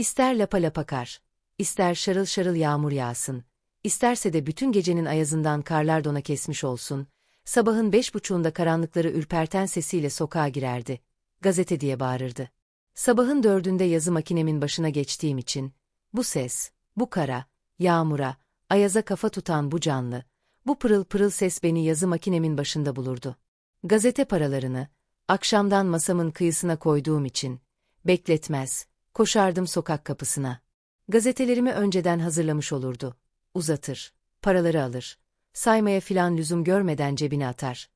İster lapa lapa kar, ister şarıl şarıl yağmur yağsın, isterse de bütün gecenin ayazından karlar dona kesmiş olsun, sabahın beş buçuğunda karanlıkları ürperten sesiyle sokağa girerdi. Gazete diye bağırırdı. Sabahın dördünde yazı makinemin başına geçtiğim için, bu ses, bu kara, yağmura, ayaza kafa tutan bu canlı, bu pırıl pırıl ses beni yazı makinemin başında bulurdu. Gazete paralarını, akşamdan masamın kıyısına koyduğum için, bekletmez, koşardım sokak kapısına. Gazetelerimi önceden hazırlamış olurdu. Uzatır, paraları alır. Saymaya filan lüzum görmeden cebine atar.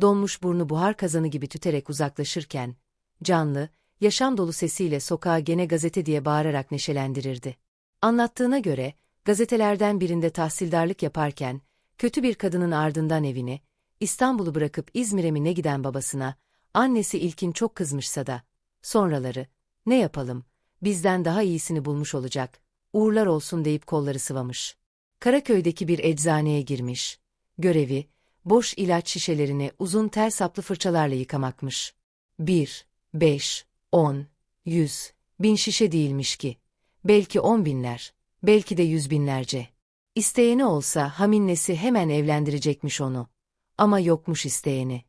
Donmuş burnu buhar kazanı gibi tüterek uzaklaşırken, canlı, yaşam dolu sesiyle sokağa gene gazete diye bağırarak neşelendirirdi. Anlattığına göre, gazetelerden birinde tahsildarlık yaparken, kötü bir kadının ardından evini, İstanbul'u bırakıp İzmir'e mi ne giden babasına, annesi ilkin çok kızmışsa da, sonraları, ne yapalım, bizden daha iyisini bulmuş olacak, uğurlar olsun deyip kolları sıvamış. Karaköy'deki bir eczaneye girmiş, görevi, boş ilaç şişelerini uzun tel saplı fırçalarla yıkamakmış. Bir, beş, on, yüz, bin şişe değilmiş ki. Belki on binler, belki de yüz binlerce. İsteyeni olsa haminnesi hemen evlendirecekmiş onu. Ama yokmuş isteyeni.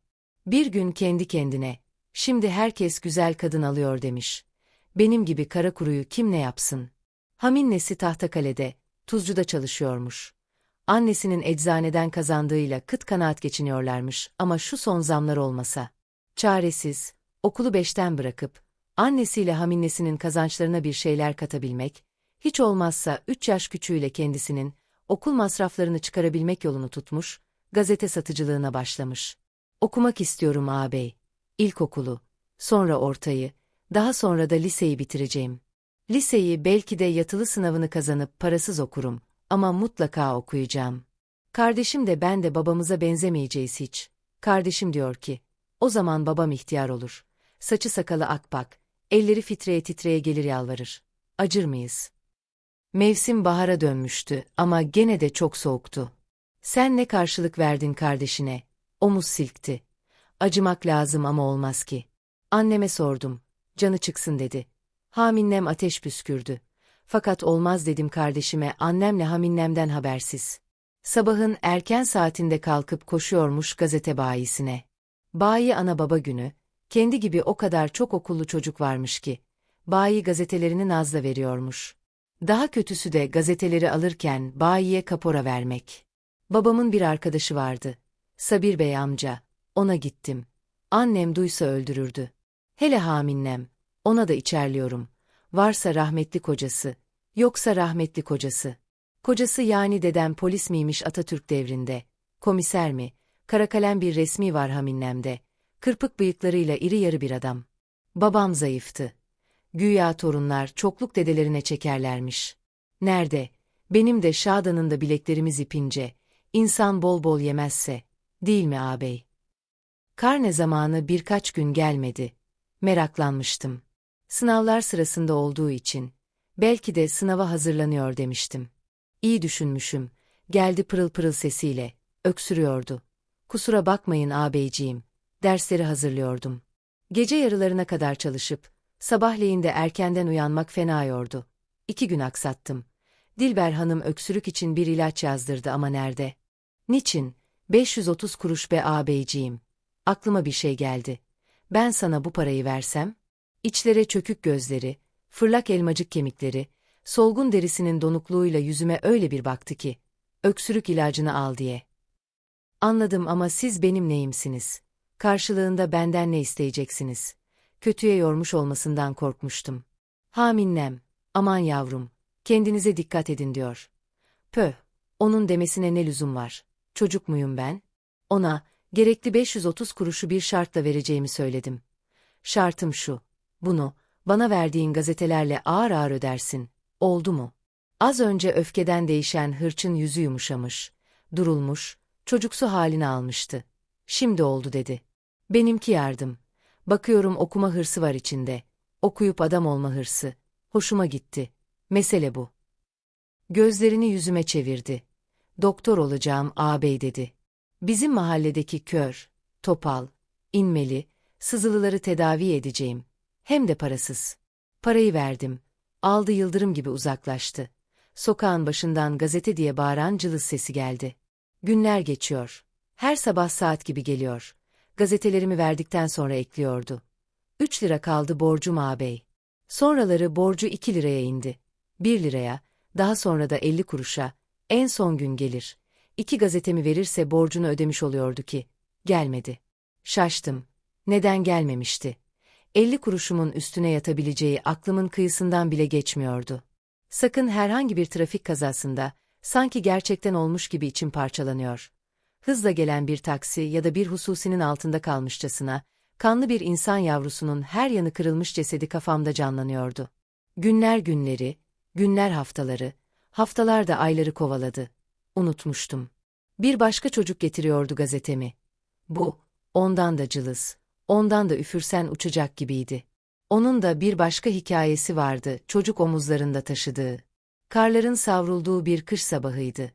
Bir gün kendi kendine, şimdi herkes güzel kadın alıyor demiş. Benim gibi kara kuruyu kim ne yapsın? Haminnesi Tahtakale'de, Tuzcu'da çalışıyormuş. Annesinin eczaneden kazandığıyla kıt kanaat geçiniyorlarmış ama şu son zamlar olmasa. Çaresiz, okulu beşten bırakıp, annesiyle haminnesinin kazançlarına bir şeyler katabilmek, hiç olmazsa üç yaş küçüğüyle kendisinin, okul masraflarını çıkarabilmek yolunu tutmuş, gazete satıcılığına başlamış. Okumak istiyorum ağabey. İlkokulu, sonra ortayı, daha sonra da liseyi bitireceğim. Liseyi belki de yatılı sınavını kazanıp parasız okurum ama mutlaka okuyacağım. Kardeşim de ben de babamıza benzemeyeceğiz hiç. Kardeşim diyor ki, o zaman babam ihtiyar olur. Saçı sakalı akbak, elleri titreye titreye gelir yalvarır. Acır mıyız? Mevsim bahara dönmüştü ama gene de çok soğuktu. Sen ne karşılık verdin kardeşine? Omuz silkti. Acımak lazım ama olmaz ki. Anneme sordum. Canı çıksın dedi. Haminnem ateş püskürdü. Fakat olmaz dedim kardeşime annemle haminnemden habersiz. Sabahın erken saatinde kalkıp koşuyormuş gazete bayisine. Bayi ana baba günü, kendi gibi o kadar çok okullu çocuk varmış ki, bayi gazetelerini nazla veriyormuş. Daha kötüsü de gazeteleri alırken bayiye kapora vermek. Babamın bir arkadaşı vardı. Sabir Bey amca. Ona gittim. Annem duysa öldürürdü. Hele haminnem. Ona da içerliyorum. Varsa rahmetli kocası. Yoksa rahmetli kocası. Kocası yani dedem polis miymiş Atatürk devrinde? Komiser mi? Karakalem bir resmi var haminnemde. Kırpık bıyıklarıyla iri yarı bir adam. Babam zayıftı. Güya torunlar çokluk dedelerine çekerlermiş. Nerede? Benim de Şadan'ın da bileklerimiz ipince. İnsan bol bol yemezse. Değil mi ağabey? Karne zamanı birkaç gün gelmedi. Meraklanmıştım. Sınavlar sırasında olduğu için. Belki de sınava hazırlanıyor demiştim. İyi düşünmüşüm. Geldi pırıl pırıl sesiyle. Öksürüyordu. Kusura bakmayın ağabeyciğim. Dersleri hazırlıyordum. Gece yarılarına kadar çalışıp, sabahleyin de erkenden uyanmak fena yordu. İki gün aksattım. Dilber Hanım öksürük için bir ilaç yazdırdı ama nerede? Niçin? 530 kuruş be ağabeyciğim. Aklıma bir şey geldi. Ben sana bu parayı versem? İçlere çökük gözleri, fırlak elmacık kemikleri, solgun derisinin donukluğuyla yüzüme öyle bir baktı ki, öksürük ilacını al diye. Anladım ama siz benim neyimsiniz? Karşılığında benden ne isteyeceksiniz? Kötüye yormuş olmasından korkmuştum. Haminnem, aman yavrum, kendinize dikkat edin diyor. Pöh, onun demesine ne lüzum var? Çocuk muyum ben? Ona, gerekli 530 kuruşu bir şartla vereceğimi söyledim. Şartım şu, bunu, bana verdiğin gazetelerle ağır ağır ödersin. Oldu mu? Az önce öfkeden değişen hırçın yüzü yumuşamış, durulmuş, çocuksu halini almıştı. Şimdi oldu dedi. Benimki yardım. Bakıyorum okuma hırsı var içinde. Okuyup adam olma hırsı. Hoşuma gitti. Mesele bu. Gözlerini yüzüme çevirdi. Doktor olacağım ağabey dedi. Bizim mahalledeki kör, topal, inmeli, sızılıları tedavi edeceğim. Hem de parasız. Parayı verdim. Aldı yıldırım gibi uzaklaştı. Sokağın başından gazete diye bağıran cılız sesi geldi. Günler geçiyor. Her sabah saat gibi geliyor. Gazetelerimi verdikten sonra ekliyordu. Üç lira kaldı borcum ağabey. Sonraları borcu iki liraya indi. Bir liraya, daha sonra da elli kuruşa, en son gün gelir. İki gazetemi verirse borcunu ödemiş oluyordu ki. Gelmedi. Şaştım. Neden gelmemişti? Elli kuruşumun üstüne yatabileceği aklımın kıyısından bile geçmiyordu. Sakın herhangi bir trafik kazasında, sanki gerçekten olmuş gibi içim parçalanıyor. Hızla gelen bir taksi ya da bir hususinin altında kalmışçasına, kanlı bir insan yavrusunun her yanı kırılmış cesedi kafamda canlanıyordu. Günler günleri, günler haftaları, haftalar da ayları kovaladı. Unutmuştum. Bir başka çocuk getiriyordu gazetemi. Bu, ondan da cılız, ondan da üfürsen uçacak gibiydi. Onun da bir başka hikayesi vardı, çocuk omuzlarında taşıdığı. Karların savrulduğu bir kış sabahıydı.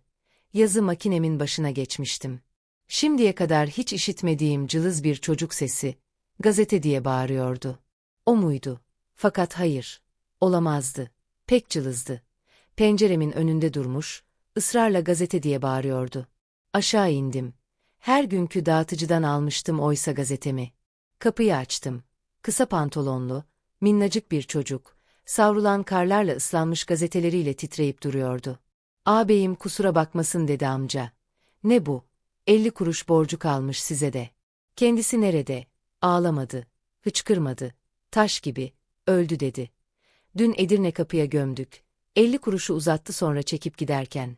Yazı makinemin başına geçmiştim. Şimdiye kadar hiç işitmediğim cılız bir çocuk sesi, gazete diye bağırıyordu. O muydu? Fakat hayır, olamazdı. Pek cılızdı. Penceremin önünde durmuş, ısrarla gazete diye bağırıyordu. Aşağı indim. Her günkü dağıtıcıdan almıştım oysa gazetemi. Kapıyı açtım. Kısa pantolonlu, minnacık bir çocuk, savrulan karlarla ıslanmış gazeteleriyle titreyip duruyordu. Ağabeyim kusura bakmasın dedi amca. Ne bu? Elli kuruş borcu kalmış size de. Kendisi nerede? Ağlamadı, hıçkırmadı, taş gibi, öldü dedi. Dün Edirne kapıya gömdük. Elli kuruşu uzattı sonra çekip giderken.